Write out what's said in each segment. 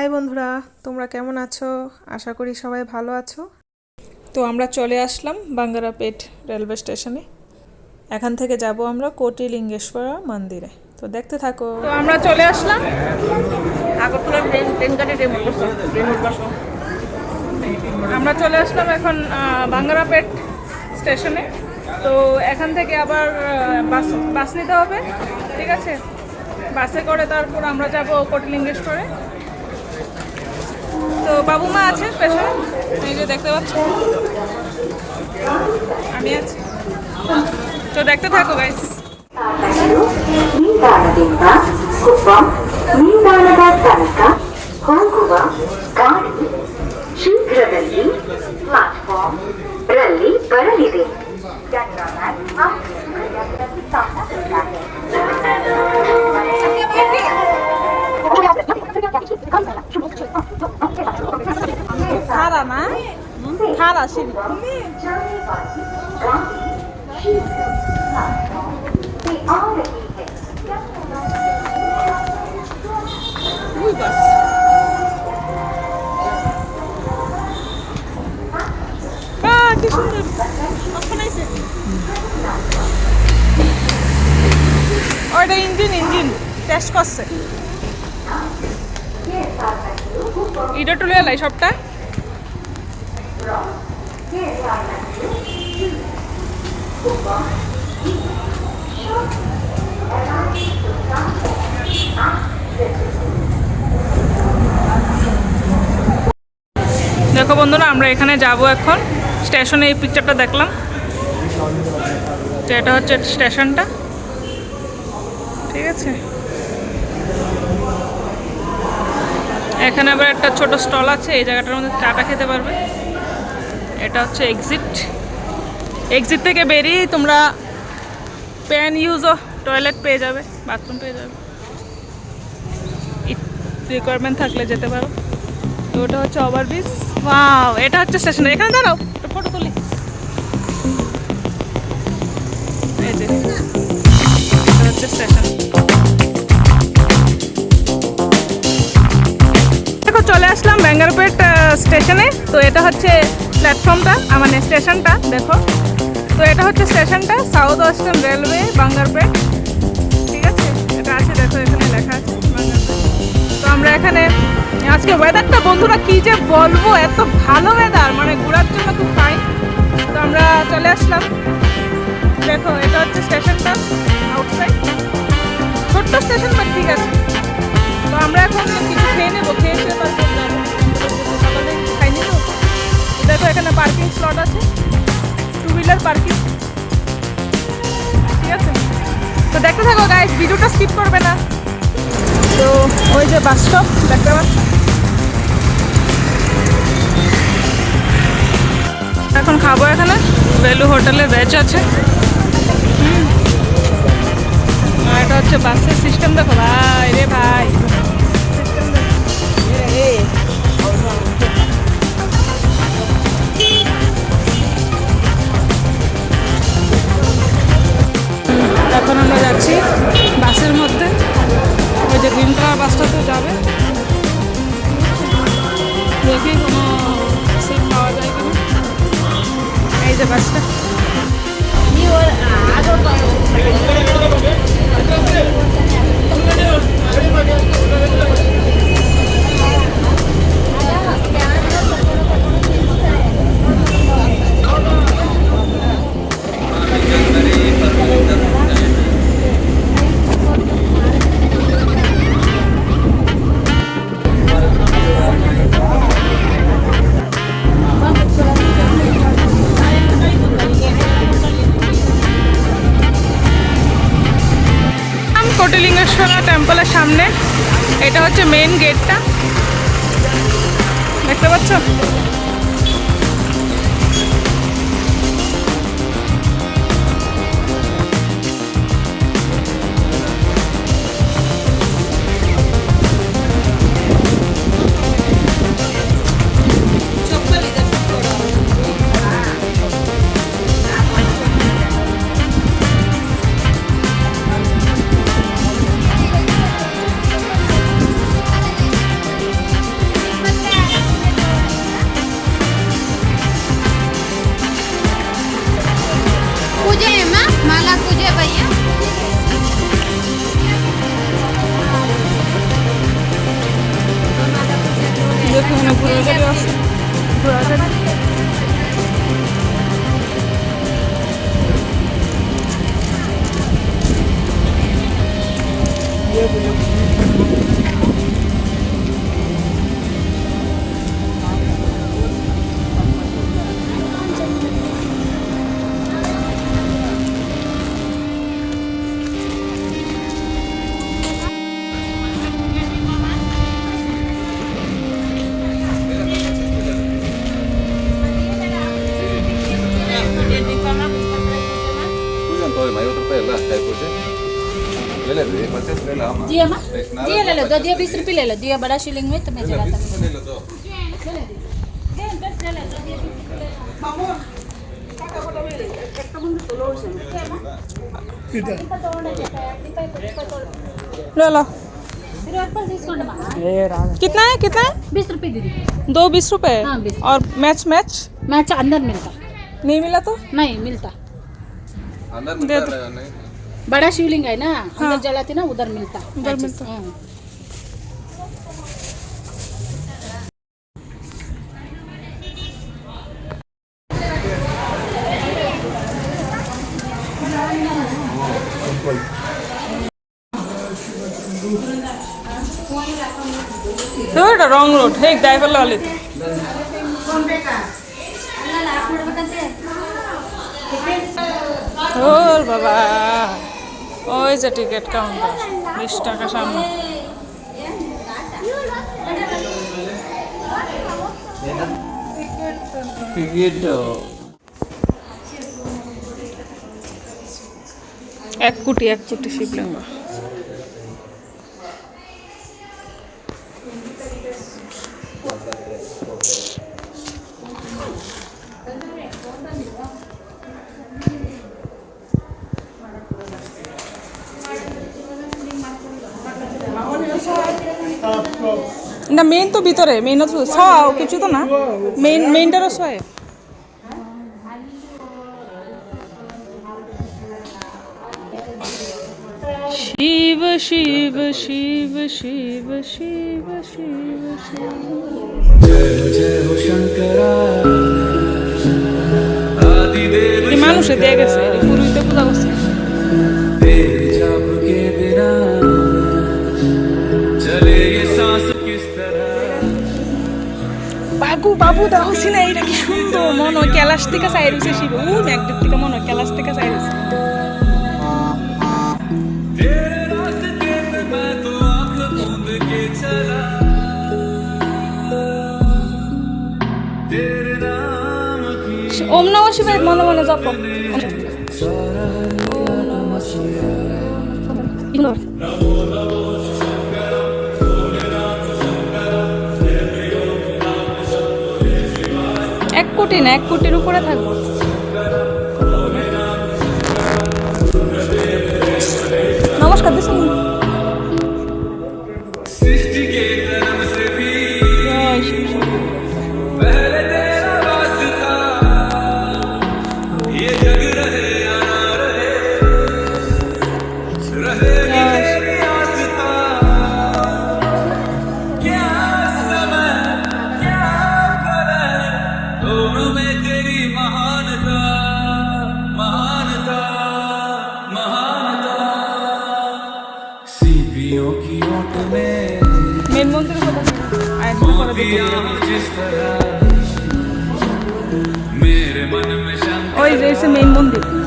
High বন্ধুরা তোমরা কেমন আছো? আশা করি সবাই ভালো আছো। তো আমরা চলে আসলাম বাঙ্গারাপেট রেলওয়ে স্টেশনে। এখান থেকে যাব আমরা কোটিলিঙ্গেশ্বরা মন্দিরে। তো দেখতে থাকো। তো আমরা চলে আসলাম আগরতলা ট্রেন গাড়ি আমরা চলে আসলাম এখন বাঙ্গারাপেট স্টেশনে। তো এখান থেকে আবার বাস বাস নিতে হবে ঠিক আছে? বাসে করে তারপর আমরা যাব কোটিলিঙ্গেশ্বরে। তো বাবু মা আছে পেছনে? যে দেখতে পাচ্ছ? আমি আছি। তো দেখতে থাকো গাইস ಶೀಘ್ರದಲ್ಲಿ ಪ್ಲಾಟ್ಫಾರ್ಮ್ ರಲ್ಲಿ ಬರಲಿದೆ Thank you. খারা না? খারা সিঁড়ি। কি সুন্দর। ওটা ইঞ্জিন ইঞ্জিন। টেস্ট করছে। এটা টুলে লাই সবটা। দেখো বন্ধুরা, আমরা এখানে যাব এখন। স্টেশনে এই পিকচারটা দেখলাম। তো এটা হচ্ছে স্টেশনটা। ঠিক আছে? এখানে আবার একটা ছোট স্টল আছে, এই জায়গাটার মধ্যে চাটা খেতে পারবে। এটা হচ্ছে এক্সিট এক্সিট থেকে বেরিয়ে তোমরা প্যান ইউজ ও টয়লেট পেয়ে যাবে বাথরুম পেয়ে যাবে। রিকোয়ারমেন্ট থাকলে যেতে পারো। তো ওটা হচ্ছে ওভারব্রিজ ওয়াও এটা হচ্ছে স্টেশন এখানে দাঁড়াও, একটা ফটো তুলি। এটা হচ্ছে স্টেশন দেখো, চলে আসলাম ব্যাঙ্গারপেট স্টেশনে তো এটা হচ্ছে প্ল্যাটফর্মটা মানে স্টেশনটা দেখো। তো এটা হচ্ছে স্টেশনটা সাউথ ওয়েস্টার্ন রেলওয়ে বাঙ্গারপেট ঠিক আছে? এটা আছে, দেখো, এখানে লেখা আছে তো আমরা এখানে, আজকে ওয়েদারটা বন্ধুরা কি যে বলব, এত ভালো ওয়েদার মানে ঘোরার জন্য খুব ফাইন তো আমরা চলে আসলাম। দেখো, এটা হচ্ছে স্টেশনটা আউটসাইড ছোট্ট স্টেশন বাট ঠিক আছে। তো আমরা এখন কিছু খেয়ে নেব, খেয়ে এসে তারপর সকালে খাইনি তো দেখো, এখানে পার্কিং স্লট আছে। Two wheeler parking. ঠিক আছে? তো দেখতে থাকো গাইস ভিডিওটা স্কিপ করবে না। তো ওই যে বাস স্টপ দেখতে এখন খাব এখানে। বেলু হোটেলে ভেজ আছে। আর এটা হচ্ছে বাসের সিস্টেম দেখো। ভাই রে ভাই। যাচ্ছি বাসের মধ্যে। ওই যে গ্রিন কালার বাসটা তো যাবে। দেখি কোনো সিট পাওয়া যায় কিনা। এই যে বাসটা। আম কোটিলিঙ্গেশ্বরা টেম্পলের সামনে এটা হচ্ছে মেন গেটটা দেখতে পাচ্ছ? दिया बीस रुपये ले लो दिया बड़ा शिलिंग में तो मैं चला था ले लो कितना है कितना है? बीस रुपये दीदी दो बीस रुपये हाँ, और मैच मैच मैच अंदर मिलता। नहीं मिला तो? नहीं मिलता। अंदर मिलता बड़ा शिवलिंग है ना हाँ। अंदर जलाते ना उधर मिलता। उधर मिलता। हाँ। রং রোড হে দাই ফেলে অলিত ওর বাবা, ওই যে টিকিট কাউন্টার বিশ টাকা সামনে। এক কোটি এক কোটি শিবলিঙ্গ না মেইন তো ভিতরে মেইন তো ছ কিছু তো না। মেইন মেইনটারও ছয় শিব শিব শিব শিব শিব শিব শিব। মানুষে দিয়ে গেছে এই পুরুষতে পূজা করছে। কাকু বাবু দা হসি না এটা কি সুন্দর মন হয় ক্যালাস থেকে চাই রয়েছে শিব ও ম্যাকডিপ থেকে মন হয় ক্যালাস থেকে চাই হয়েছে ওম নম শিবায় মনে মনে জপ কোটি না এক কোটির উপরে থাকব। নমস্কার দিস সৃষ্টিকে জয় शंका ওই যে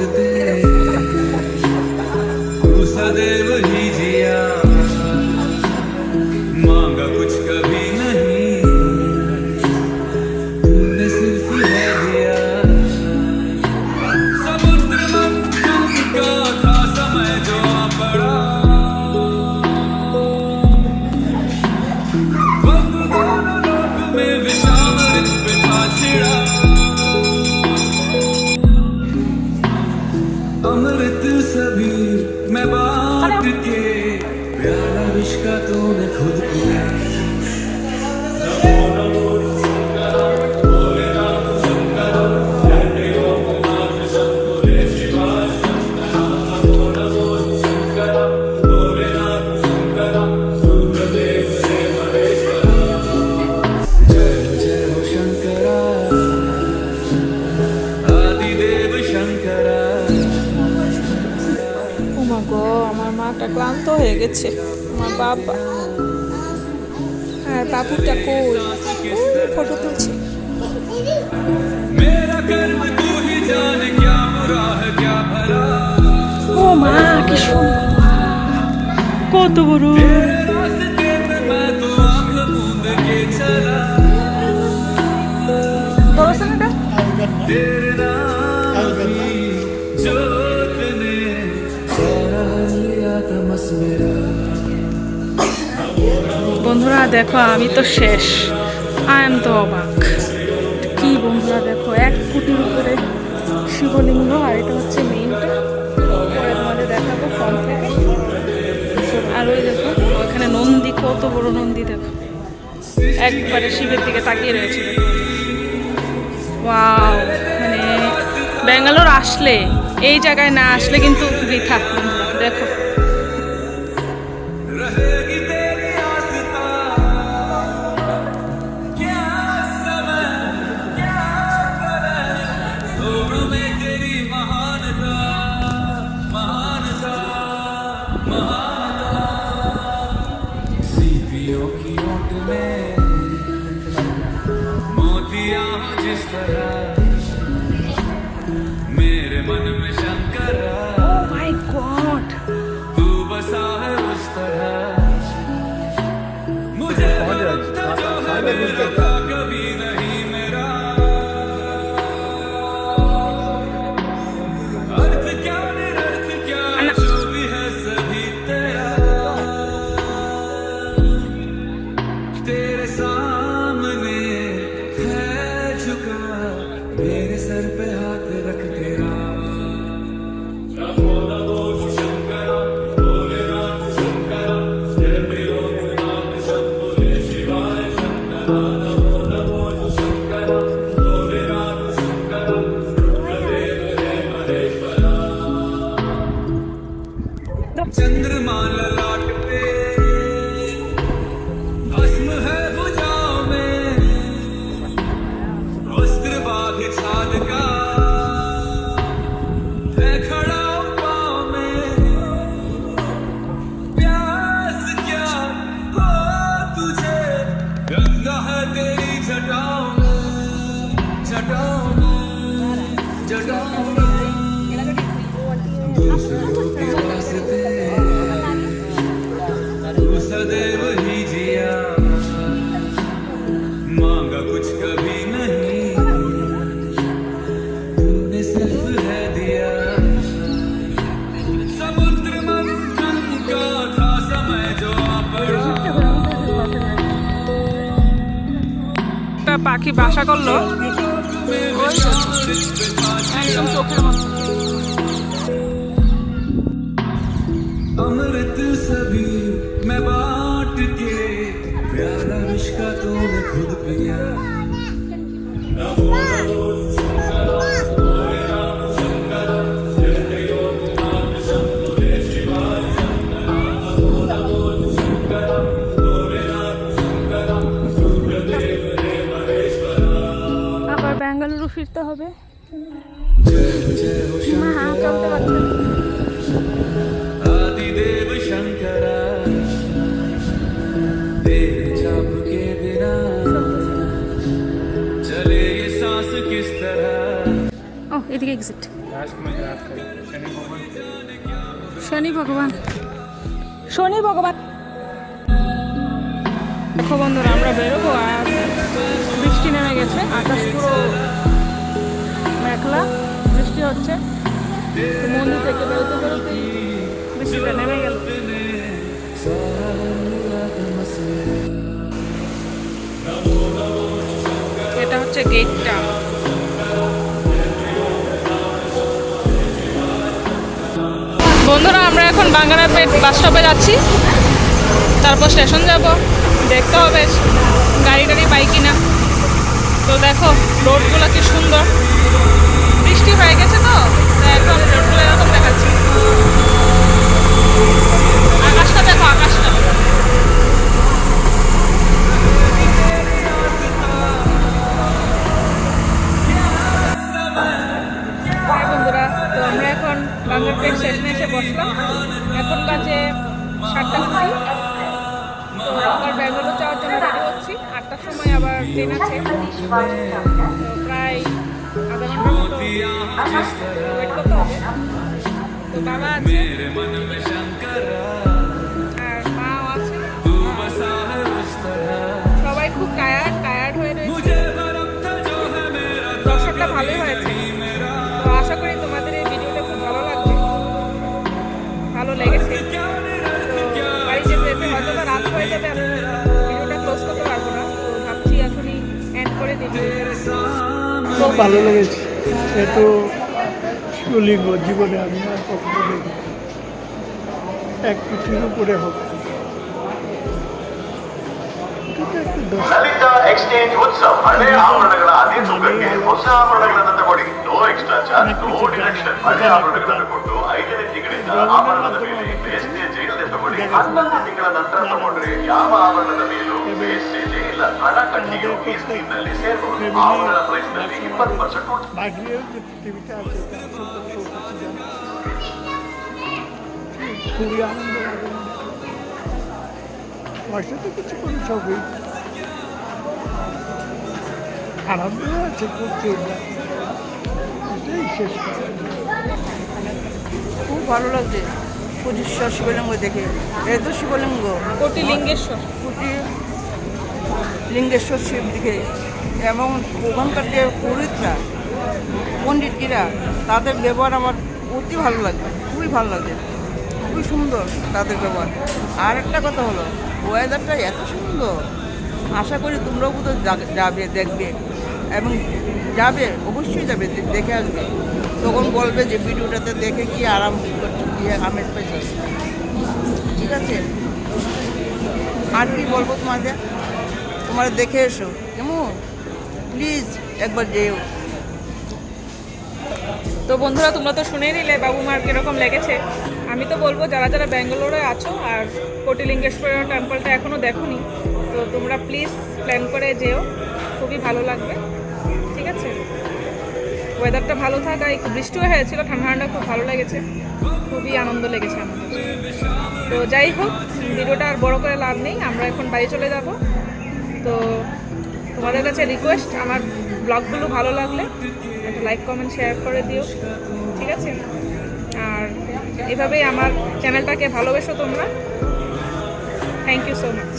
to day. বাবা। আর বাবুটা কই? ফটো তুলছে। ও মা কি কত বড়। দেখো, আমি তো শেষ। আই এম তো অবাক কি বন্ধুরা, দেখো, এক কোটির উপরে শিবলিঙ্গ, আর এটা হচ্ছে মেইনটা পরে তোমাদের দেখাবো ফোন থেকে। আর ওই দেখো, ওখানে নন্দী, কত বড় নন্দী, দেখো। একবারে শিবের দিকে তাকিয়ে রয়েছে। ওয়াও মানে ব্যাঙ্গালোর আসলে, এই জায়গায় না আসলে কিন্তু বৃথা। দেখো আবার বেঙ্গালুরু ফিরতে হবে। মা হাঁকা উঠতে পারছে এদিকে এক্সিট শনি ভগবান। শনি ভগবান। বন্ধুরা আমরা বেরোবো আর বৃষ্টি নেমে গেছে আকাশ পুরো মেঘলা বৃষ্টি হচ্ছে। মন্দির থেকে বেরোতে বেরোতে বৃষ্টিটা নেমে গেল। এটা হচ্ছে গেটটা বন্ধুরা আমরা এখন বাঙ্গারাপেট বাস স্টপে যাচ্ছি। তারপর স্টেশন যাব। দেখতে হবে গাড়ি টাড়ি পাই কিনা। তো দেখো, রোডগুলো কি সুন্দর। বৃষ্টি হয়ে গেছে তো এখন রোডগুলো এরকম দেখাচ্ছি। বাংলাদেশ স্টেশনে এসে বসলাম। এখন বাজে সাতটা কুড়ি। তো আবার ব্যাঙ্গালোর যাওয়ার জন্য রেডি হচ্ছি। আটটার সময় আবার ট্রেন আছে প্রায় আধা ঘণ্টার মতো ওয়েট করতে হবে। তো বাবা আছে। ভালো লেগেছে সে তো শিবলিঙ্গ জীবনে আমি আর কখনো দেখি এক কিছুর উপরে হোক এটা একটা দোষ ಲಲಿತಾ ಎಕ್ಸ್ಚೇಂಜ್ ಉತ್ಸವ ಹಳೆ ಆಭರಣಗಳ ಅದೇ ತೂಕಕ್ಕೆ ಹೊಸ ಆಭರಣಗಳನ್ನು ತಗೊಳ್ಳಿ no extra charge no deduction ಹಳೆ ಆಭರಣಗಳನ್ನು ಕೊಟ್ಟು ಐದನೇ ತಿಂಗಳಿಂದ ಆಭರಣದ ಮೇಲೆ ವೇಸ್ಟೇಜ್ ಇಲ್ಲದೆ ತಗೊಳ್ಳಿ ಹನ್ನೊಂದು ತಿಂಗಳ ನಂತರ ತಗೊಂಡ್ರೆ ಯಾವ ಆವರಣದ ಮೇಲೂ ವೇಸ್ಟೇಜ್ ಇಲ್ಲ ಹಣ ಕಟ್ಟಿಯೂ ಈ ಸ್ಕೀಮ್ ನಲ್ಲಿ ಸೇರ್ಬೋದು ಆವರಣ ಪ್ರೈಸ್ ನಲ್ಲಿ ಇಪ್ಪತ್ತು percent Başladık çıkmadı çok iyi. Karanlığa çıkmadı. İşte işe çıkmadı. Bu varolaz değil. পঁচিশশো শিবলিঙ্গ দেখে। এটা তো শিবলিঙ্গ। কোটি লিঙ্গেশ্বর। কুটি লিঙ্গেশ্বর শিব দেখে। এবং ওখানকার যে পুরোহিতরা পণ্ডিতরা তাদের ব্যবহার আমার অতি ভালো লাগে খুবই ভালো লাগে। খুবই সুন্দর তাদের ব্যবহার। আর একটা কথা হলো ওয়েদারটা এত সুন্দর। আশা করি তোমরাও কোথাও যাবে দেখবে। এবং যাবে অবশ্যই যাবে দেখে আসবে। তখন বলবে যে ভিডিওটাতে দেখে কি আরাম কি আমেজ ঠিক আছে? আর কি বলব তোমাদের? তোমরা দেখে এসো। কেমন? প্লিজ একবার যেও। তো বন্ধুরা, তোমরা তো শুনেই নিলে বাবু মার কীরকম লেগেছে। আমি তো বলব, যারা যারা ব্যাঙ্গালোরে আছো আর কোটিলিঙ্গেশ্বর টেম্পলটা এখনও দেখোনি, তো তোমরা প্লিজ প্ল্যান করে যেও। খুবই ভালো লাগবে। ঠিক আছে? ওয়েদারটা ভালো থাকা একটু বৃষ্টিও হয়েছিল, ঠান্ডা ঠান্ডা খুব ভালো লেগেছে। খুবই আনন্দ লেগেছে আমাদের। তো যাই হোক, ভিডিওটা আর বড় করে লাভ নেই, আমরা এখন বাড়ি চলে যাব। তো তোমাদের কাছে রিকোয়েস্ট আমার ব্লগগুলো ভালো লাগলে একটা লাইক কমেন্ট শেয়ার করে দিও, ঠিক আছে? আর এভাবেই আমার চ্যানেলটাকে ভালোবেসো তোমরা। Thank you so much